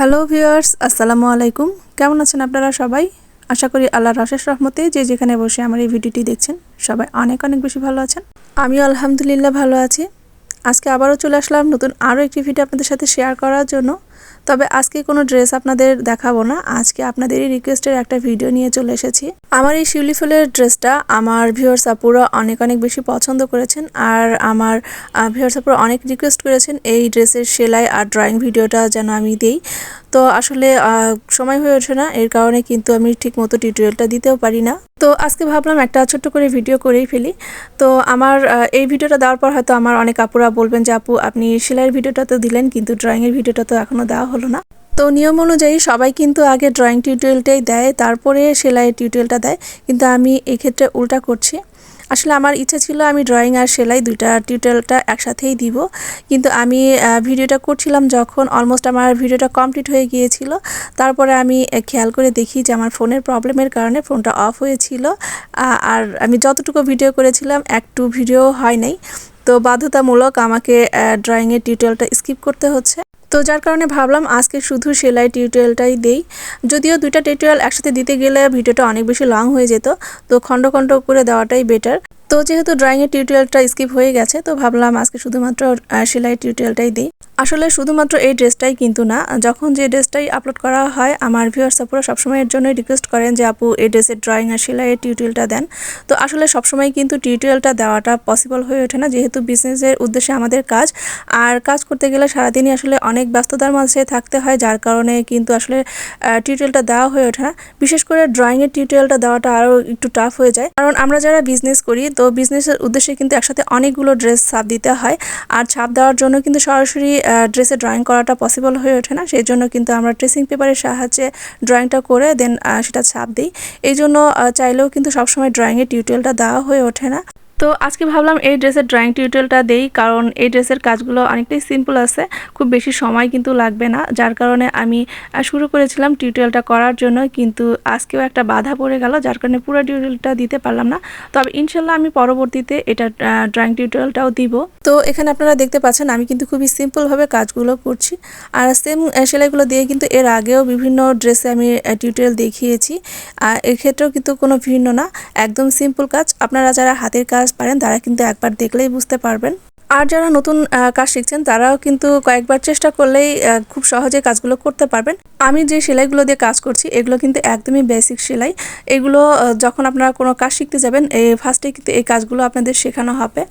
Hello viewers, আসসালামু আলাইকুম। কেমন আছেন আপনারা সবাই? আশা করি আল্লাহ রাশেষ রহমতে যে যেখানে বসে আমার এই ভিডিওটি দেখছেন, সবাই অনেক অনেক বেশি ভালো আছেন। আমিও আলহামদুলিল্লাহ ভালো আছি। আজকে আবারও চলে আসলাম নতুন আরও একটি ভিডিও আপনাদের সাথে শেয়ার করার জন্য। তবে আজকে কোনো ড্রেস আপনাদের দেখাবো না। আজকে আপনাদেরই রিকোয়েস্টের একটা ভিডিও নিয়ে চলে এসেছি। আমার এই শিউলি ফুলের ড্রেসটা আমার ভিউয়ার্স আপুরা অনেক অনেক বেশি পছন্দ করেছেন আর আমার ভিউয়ার্স আপুরা অনেক রিকোয়েস্ট করেছেন এই ড্রেসের সেলাই আর ড্রয়িং ভিডিওটা যেন আমি দিই। তো আসলে সময় হয়ে ওঠে না, এর কারণে কিন্তু আমি ঠিক মতো টিউটোরিয়ালটা দিতেও পারি না। তো আজকে ভাবলাম একটা ছোট্ট করে ভিডিও করেই ফেলি। তো আমার এই ভিডিওটা দেওয়ার পর হয়তো আমার অনেক আপুরা বলবেন যে, আপু, আপনি সেলাইয়ের ভিডিওটা তো দিলেন, কিন্তু ড্রয়িংয়ের ভিডিওটা তো এখনও দেওয়া হলো না। তো নিয়ম অনুযায়ী সবাই কিন্তু আগে ড্রয়িং টিউটোরিয়ালটাই দেয়, তারপরে সেলাইয়ের টিউটোরিয়ালটা দেয়। কিন্তু আমি এক্ষেত্রে উল্টা করছি। আসলে আমার ইচ্ছা ছিল আমি ড্রয়িং আর সেলাই দুইটা টিউটোরিয়ালটা একসাথেই দিব। কিন্তু আমি ভিডিওটা করছিলাম যখন অলমোস্ট আমার ভিডিওটা কমপ্লিট হয়ে গিয়েছিল। তারপরে আমি খেয়াল করে দেখি যে আমার ফোনের প্রবলেমের কারণে ফোনটা অফ হয়েছিল। আর আমি যতটুকু ভিডিও করেছিলাম, একটু ভিডিও হয় নাই। তো বাধ্যতামূলক আমাকে ড্রয়িংয়ের টিউটোরিয়ালটা স্কিপ করতে হচ্ছে। তো যার কারণে ভাবলাম আজকে শুধু সেলাই টিউটোরিয়ালটাই দেই। যদিও দুইটা টিউটোরিয়াল একসাথে দিতে গেলে ভিডিওটা অনেক বেশি লং হয়ে যেত, তো খণ্ড খণ্ড করে দেওয়াটাই বেটার তো যেহেতু ড্রয়িংয়ের টিউটোরিয়ালটা স্কিপ হয়ে গেছে, তো ভাবলাম আজকে শুধুমাত্র সেলাই টিউটোরিয়ালটাই দিই। আসলে শুধুমাত্র এই ড্রেসটাই কিন্তু না যখন যে ড্রেসটাই আপলোড করা হয়, আমার ভিউয়ার্স আপুরা সবসময় এর জন্যই রিকোয়েস্ট করেন যে, আপু, এই ড্রেসের ড্রয়িং আর সেলাইয়ের টিউটোরিয়ালটা দেন। তো আসলে সবসময় কিন্তু টিউটোরিয়ালটা দেওয়াটা পসিবল হয়ে ওঠে না, যেহেতু বিজনেসের উদ্দেশ্যে আমাদের কাজ। আর কাজ করতে গেলে সারাদিনই আসলে অনেক ব্যস্ততার মাঝে থাকতে হয়, যার কারণে কিন্তু আসলে টিউটোরিয়ালটা দেওয়া হয়ে ওঠে না। বিশেষ করে ড্রয়িংয়ের টিউটোরিয়ালটা দেওয়াটা আরও একটু টাফ হয়ে যায়। কারণ আমরা যারা বিজনেস করি তো বিজনেসের উদ্দেশ্যে কিন্তু একসাথে অনেকগুলো ড্রেস ছাপ দিতে হয়। আর ছাপ দেওয়ার জন্য কিন্তু সরাসরি ড্রেসে ড্রয়িং করাটা পসিবল হয়ে ওঠে না। সেই জন্য কিন্তু আমরা ট্রেসিং পেপারের সাহায্যে ড্রয়িংটা করে দেন সেটা ছাপ দিই। এই জন্য চাইলেও কিন্তু সবসময় ড্রয়িংয়ের টিউটোরিয়ালটা দেওয়া হয়ে ওঠে না। তো আজকে ভাবলাম এই ড্রেসের ড্রয়িং টিউটোরিয়ালটা দেই, কারণ এই ড্রেসের কাজগুলো অনেকটাই সিম্পল আছে, খুব বেশি সময় কিন্তু লাগবে না। যার কারণে আমি শুরু করেছিলাম টিউটোরিয়ালটা করার জন্য, কিন্তু আজকেও একটা বাধা পড়ে গেল, যার কারণে পুরো টিউটোরিয়ালটা দিতে পারলাম না। তবে ইনশাল্লাহ আমি পরবর্তীতে এটা ড্রয়িং টিউটোরিয়ালটাও দিব। তো এখানে আপনারা দেখতে পাচ্ছেন, আমি কিন্তু খুবই সিম্পলভাবে কাজগুলো করছি। আর সেম সেলাইগুলো দিয়ে কিন্তু এর আগেও বিভিন্ন ড্রেসে আমি টিউটোরিয়াল দেখিয়েছি। আর এক্ষেত্রেও কিন্তু কোনো ভিন্ন না, একদম সিম্পল কাজ। আপনারা যারা হাতের কাজ কাজ পারেন, তারা কিন্তু একবার দেখলেই বুঝতে পারবেন। আর যারা নতুন কাজ শিখছেন, তারাও কিন্তু কয়েকবার চেষ্টা করলেই খুব সহজে কাজগুলো করতে পারবেন। আমি যে সেলাইগুলো দিয়ে কাজ করছি, এগুলো কিন্তু একদমই বেসিক সেলাই। এগুলো যখন আপনারা কোনো কাজ শিখতে যাবেন এই ফার্স্টে কিন্তু এই কাজগুলো আপনাদের শেখানো হবে।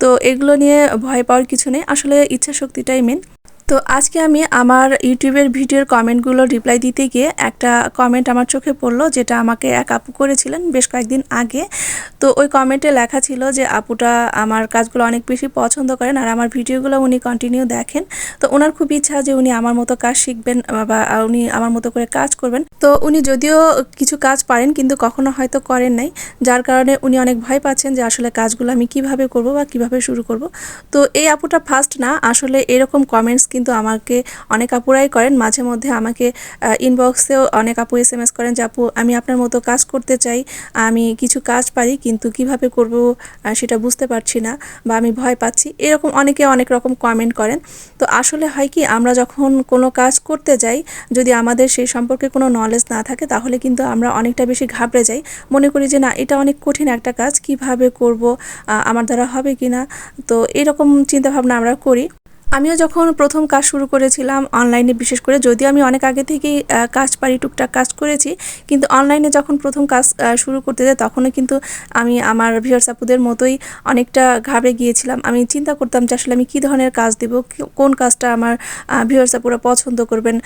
তো এগুলো নিয়ে ভয় পাওয়ার কিছু নেই। আসলে ইচ্ছা শক্তিটাই মেন তো আজকে আমি আমার ইউটিউবের ভিডিওর কমেন্টগুলো রিপ্লাই দিতে গিয়ে একটা কমেন্ট আমার চোখে পড়ল, যেটা আমাকে এক আপু করেছিলেন বেশ কয়েকদিন আগে। তো ওই কমেন্টে লেখা ছিল যে, আপুটা আমার কাজগুলো অনেক বেশি পছন্দ করেন আর আমার ভিডিওগুলো উনি কন্টিনিউ দেখেন। তো ওনার খুব ইচ্ছা যে উনি আমার মতো কাজ শিখবেন বা উনি আমার মতো করে কাজ করবেন। তো উনি যদিও কিছু কাজ পারেন কিন্তু কখনো হয়তো করেন নাই, যার কারণে উনি অনেক ভয় পাচ্ছেন যে আসলে কাজগুলো আমি কীভাবে করব বা কীভাবে শুরু করব। তো এই আপুটা ফার্স্ট না, আসলে এরকম কমেন্টস কিন্তু আমাকে অনেক আপুরাই করেন। মাঝে মধ্যে আমাকে ইনবক্সেও অনেক আপু এস এম এস করেন যে, আপু, আমি আপনার মতো কাজ করতে চাই, আমি কিছু কাজ পারি, কিন্তু কীভাবে করব সেটা বুঝতে পারছি না বা আমি ভয় পাচ্ছি। এরকম অনেকে অনেক রকম কমেন্ট করেন। তো আসলে হয় কি, আমরা যখন কোনো কাজ করতে যাই, যদি আমাদের সেই সম্পর্কে কোনো নলেজ না থাকে, তাহলে কিন্তু আমরা অনেকটা বেশি ঘাবড়ে যাই। মনে করি যে, না, এটা অনেক কঠিন একটা কাজ, কীভাবে করব আমার দ্বারা হবে কি না তো এরকম চিন্তাভাবনা আমরা করি। আমিও যখন প্রথম কাজ শুরু করেছিলাম অনলাইনে বিশেষ করে যদিও আমি অনেক আগে থেকেই কাজ পারি টুকটাক কাজ করেছি, কিন্তু অনলাইনে যখন প্রথম কাজ শুরু করতে যাই, তখনও কিন্তু আমি আমার ভিউয়ার্স আপুদের মতোই অনেকটা ঘাবড়ে গিয়েছিলাম। আমি চিন্তা করতাম যে আসলে আমি কী ধরনের কাজ দেব কোন কাজটা আমার ভিউয়ার্স আপুরা পছন্দ করবেন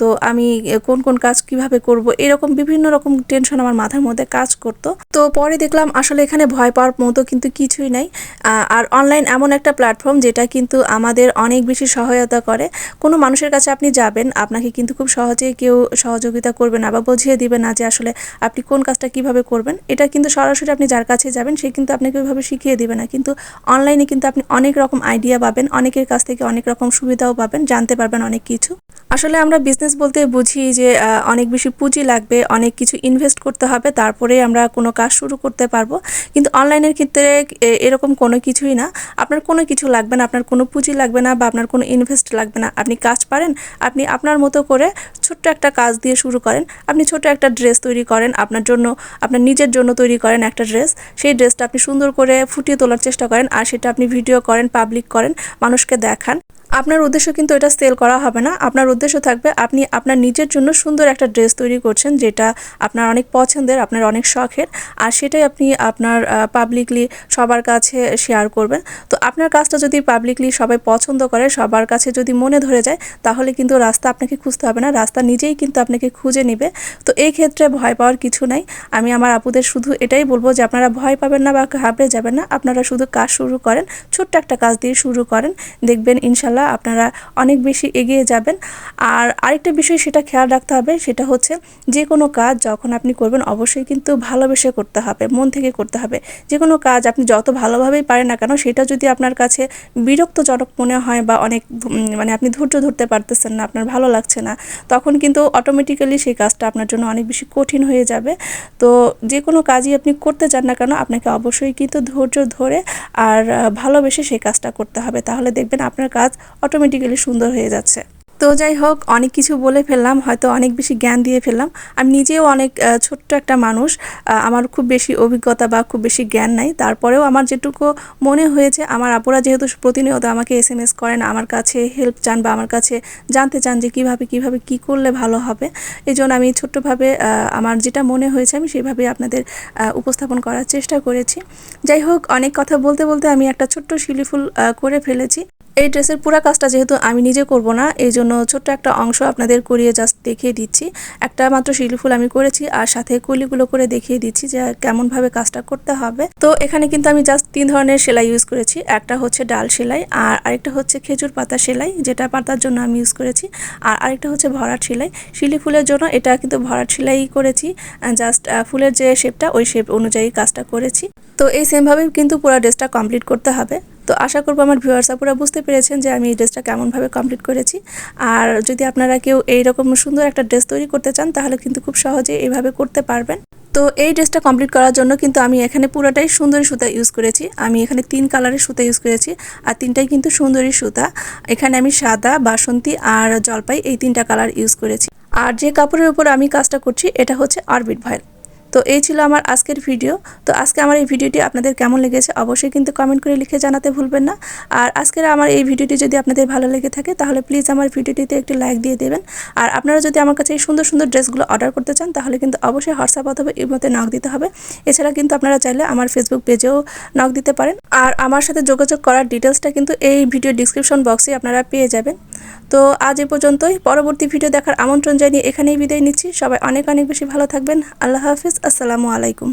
তো আমি কোন কোন কাজ কীভাবে করব, এরকম বিভিন্ন রকম টেনশন আমার মাথার মধ্যে কাজ করতো। তো পরে দেখলাম আসলে এখানে ভয় পাওয়ার মতো কিন্তু কিছুই নাই। আর অনলাইন এমন একটা প্ল্যাটফর্ম যেটা কিন্তু আমাদের অনেক বেশি সহায়তা করে। কোনো মানুষের কাছে আপনি যাবেন, আপনাকে কিন্তু খুব সহজে কেউ সহযোগিতা করবে না বা বুঝিয়ে দিবে না যে আসলে আপনি কোন কাজটা কীভাবে করবেন। এটা কিন্তু সরাসরি আপনি যার কাছে যাবেন, সে কিন্তু আপনাকে ওইভাবে শিখিয়ে দিবে না। কিন্তু অনলাইনে কিন্তু আপনি অনেক রকম আইডিয়া পাবেন, অনেকের কাছ থেকে অনেক রকম সুবিধাও পাবেন, জানতে পারবেন অনেক কিছু। আসলে আমরা বিজনেস বলতে বুঝি যে অনেক বেশি পুঁজি লাগবে, অনেক কিছু ইনভেস্ট করতে হবে, তারপরে আমরা কোনো কাজ শুরু করতে পারব। কিন্তু অনলাইনের ক্ষেত্রে এরকম কোনো কিছুই না। আপনার কোনো কিছু লাগবে না, আপনার কোনো পুঁজি লাগবে না বা আপনার কোনো ইনভেস্ট লাগবে না। আপনি কাজ পারেন, আপনি আপনার মতো করে ছোট্ট একটা কাজ দিয়ে শুরু করেন। আপনি ছোট একটা ড্রেস তৈরি করেন, আপনার জন্য, আপনার নিজের জন্য তৈরি করেন একটা ড্রেস সেই ড্রেসটা আপনি সুন্দর করে ফুটিয়ে তোলার চেষ্টা করেন, আর সেটা আপনি ভিডিও করেন পাবলিক করেন, মানুষকে দেখান। আপনার উদ্দেশ্য কিন্তু এটা সেল করা হবে না। আপনার উদ্দেশ্য থাকবে আপনি আপনার নিজের জন্য সুন্দর একটা ড্রেস তৈরি করছেন যেটা আপনার অনেক পছন্দের, আপনার অনেক শখের, আর সেটাই আপনি আপনার পাবলিকলি সবার কাছে শেয়ার করবেন। তো আপনার কাজটা যদি পাবলিকলি সবাই পছন্দ করে, সবার কাছে যদি মনে ধরে যায়, তাহলে কিন্তু রাস্তা আপনাকে খুঁজতে হবে না। রাস্তা নিজেই কিন্তু আপনাকে খুঁজে নেবে। তো এই ক্ষেত্রে ভয় পাওয়ার কিছু নাই। আমি আমার আপুদের শুধু এটাই বলব যে আপনারা ভয় পাবেন না বা ঘাবড়ে যাবেন না। আপনারা শুধু কাজ শুরু করেন, ছোট্ট একটা কাজ দিয়ে শুরু করেন। দেখবেন ইনশাল্লাহ আপনারা অনেক বেশি এগিয়ে যাবেন। আর আরেকটা বিষয় সেটা খেয়াল রাখতে হবে, সেটা হচ্ছে যে কোনো কাজ যখন আপনি করবেন অবশ্যই কিন্তু ভালোবেসে করতে হবে, মন থেকে করতে হবে। যে কোনো কাজ আপনি যত ভালোভাবেই পারেন না কেন, সেটা যদি আপনার কাছে বিরক্তজনক মনে হয় বা অনেক মানে আপনি ধৈর্য ধরতে পারতেছেন না, আপনার ভালো লাগছে না, তখন কিন্তু অটোমেটিক্যালি সেই কাজটা আপনার জন্য অনেক বেশি কঠিন হয়ে যাবে। তো যে কোনো কাজই আপনি করতে চান না কেন, আপনাকে অবশ্যই কিন্তু ধৈর্য ধরে আর ভালোবেসে সেই কাজটা করতে হবে। তাহলে দেখবেন আপনার কাজ অটোমেটিক্যালি সুন্দর হয়ে যাচ্ছে। তো যাই হোক, অনেক কিছু বলে ফেললাম, হয়তো অনেক বেশি জ্ঞান দিয়ে ফেললাম। আমি নিজেও অনেক ছোট্ট একটা মানুষ আমার খুব বেশি অভিজ্ঞতা বা খুব বেশি জ্ঞান নাই। তারপরেও আমার যেটুকু মনে হয়েছে, আমার আপুরা যেহেতু প্রতিনিয়ত আমাকে এস এম এস করেন, আমার কাছে হেল্প চান বা আমার কাছে জানতে চান যে কীভাবে কীভাবে, কি করলে ভালো হবে। এই জন্য আমি ছোট্টভাবে আমার যেটা মনে হয়েছে, আমি সেভাবে আপনাদের উপস্থাপন করার চেষ্টা করেছি। যাই হোক, অনেক কথা বলতে বলতে আমি একটা ছোট্ট শিলিফুল করে ফেলেছি। এই ড্রেসের পুরো কাজটা যেহেতু আমি নিজে করব না, এই জন্য ছোট্ট একটা অংশ আপনাদের করিয়ে জাস্ট দেখিয়ে দিচ্ছি। একটা মাত্র শিলিফুল আমি করেছি আর সাথে কলিগুলো করে দেখিয়ে দিচ্ছি যে কেমনভাবে কাজটা করতে হবে। তো এখানে কিন্তু আমি জাস্ট তিন ধরনের সেলাই ইউজ করেছি, একটা হচ্ছে ডাল সেলাই আর আরেকটা হচ্ছে খেজুর পাতা সেলাই, যেটা পাতার জন্য আমি ইউজ করেছি। আর আরেকটা হচ্ছে ভরাট সেলাই। শিলি ফুলের জন্য এটা কিন্তু ভরাট সেলাই করেছি জাস্ট ফুলের যে শেপটা ওই শেপ অনুযায়ী কাজটা করেছি। তো এই সেমভাবেই কিন্তু পুরো ড্রেসটা কমপ্লিট করতে হবে। তো আশা করব আমার ভিউয়ার্সরা পুরো বুঝতে পেরেছেন যে আমি এই ড্রেসটা কেমনভাবে কমপ্লিট করেছি। আর যদি আপনারা কেউ এইরকম সুন্দর একটা ড্রেস তৈরি করতে চান, তাহলে কিন্তু খুব সহজে এইভাবে করতে পারবেন। তো এই ড্রেসটা কমপ্লিট করার জন্য কিন্তু আমি এখানে পুরোটাই সুন্দরী সুতা ইউজ করেছি। আমি এখানে তিন কালারের সুতা ইউজ করেছি, আর তিনটাই কিন্তু সুন্দরী সুতা। এখানে আমি সাদা, বাসন্তী আর জলপাই এই তিনটা কালার ইউজ করেছি। আর যে কাপড়ের উপর আমি কাজটা করছি, এটা হচ্ছে অরবিট ভয়েল তো এই ছিল আমার আজকের ভিডিও। তো আজকে আমার এই ভিডিওটি আপনাদের কেমন লেগেছে অবশ্যই কিন্তু কমেন্ট করে লিখে জানাতে ভুলবেন না। আর আজকের আমার এই ভিডিওটি যদি আপনাদের ভালো লেগে থাকে, তাহলে প্লিজ আমার ভিডিওটিতে একটি লাইক দিয়ে দেবেন। আর আপনারা যদি আমার কাছে এই সুন্দর সুন্দর ড্রেসগুলো অর্ডার করতে চান, তাহলে কিন্তু অবশ্যই হোয়াটসঅ্যাপ অথবা ইমোতে নক দিতে হবে। এছাড়া কিন্তু আপনারা চাইলে আমার ফেসবুক পেজেও নক দিতে পারেন। আর আমার সাথে যোগাযোগ করার ডিটেলসটা কিন্তু এই ভিডিও ডিসক্রিপশন বক্সে আপনারা পেয়ে যাবেন। তো আজ এ পর্যন্তই। পরবর্তী ভিডিও দেখার আমন্ত্রণ জানিয়ে এখানেই বিদায় নিচ্ছি। সবাই অনেক অনেক বেশি ভালো থাকবেন। আল্লাহ হাফিজ। আসসালামু আলাইকুম।